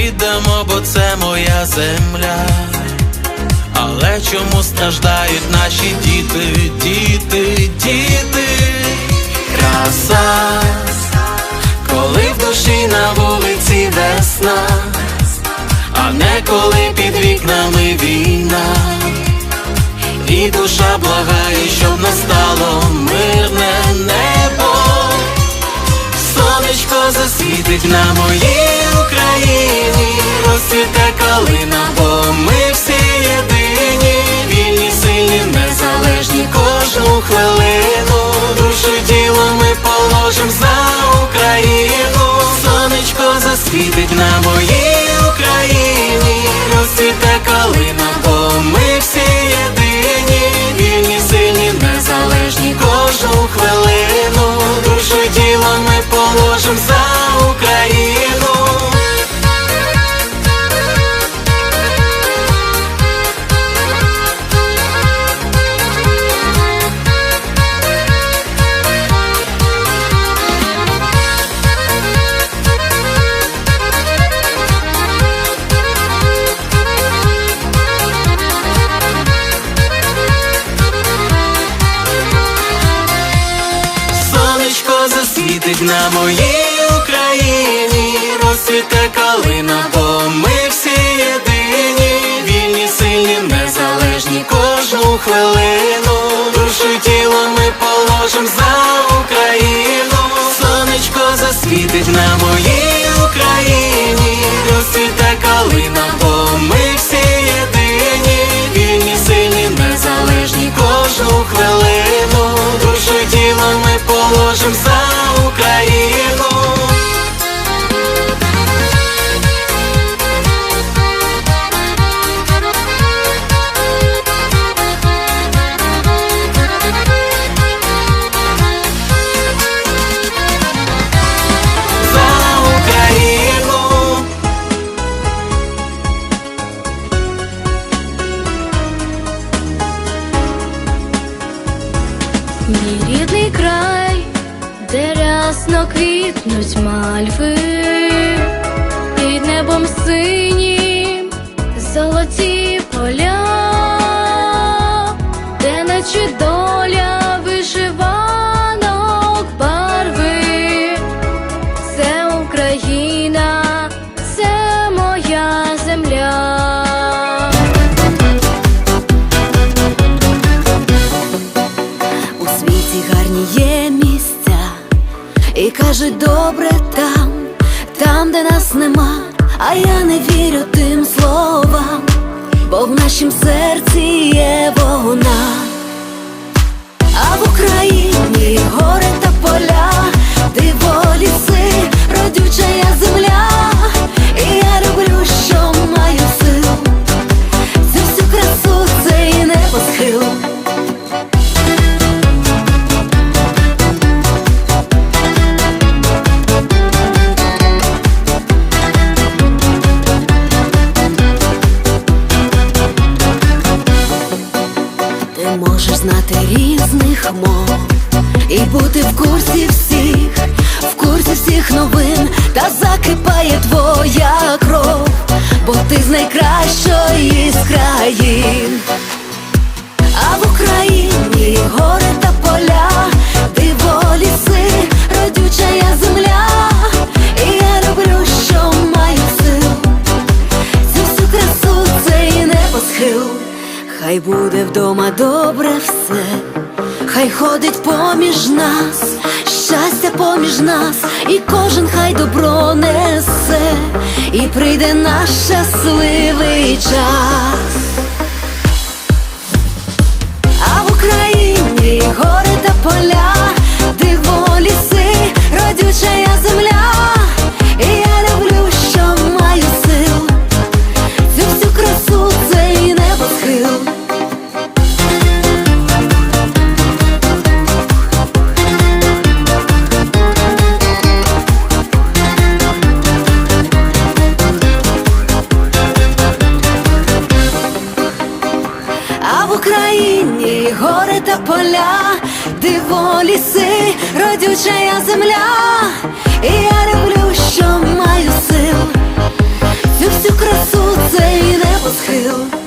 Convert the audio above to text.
Віддамо, бо це моя земля. Але чому страждають наші діти, діти, діти? Краса, коли в душі на вулиці весна, а не коли під вікнами війна. І душа благає, щоб настало мирне небо. Сонечко засвітить на моїй Україні, розцвіте калина, бо ми всі єдині, вільні, сильні, незалежні кожну хвилину. Душу і тіло ми положим за Україну. Сонечко засвітить на моїй Україні, розцвіте калина, бо ми всі єдині, вільні, сильні, незалежні кожну хвилину. На моїй Україні, розцвіте калина, бо ми всі єдині, вільні, сильні, незалежні кожну хвилину. Квітнуть мальви, під небом синім золоті поля, де наче доля вишиванок барви, це Україна, це моя земля. У світі гарні є місця, і кажуть, добре там, там, де нас нема, а я не вірю тим словам, бо в нашім серці є вона, Можеш знати різних мов і бути в курсі всіх, в курсі всіх новин, та закипає твоя кров, бо ти з найкращої з країн. А в Україні гори та поля, диво ліси, родюча земля, хай буде вдома добре все, хай ходить поміж нас, щастя поміж нас, і кожен хай добро несе, і прийде наш щасливий час. А в Україні гори диво ліси, родюча я земля, і я люблю, що маю сил, цю всю красу цей небосхил.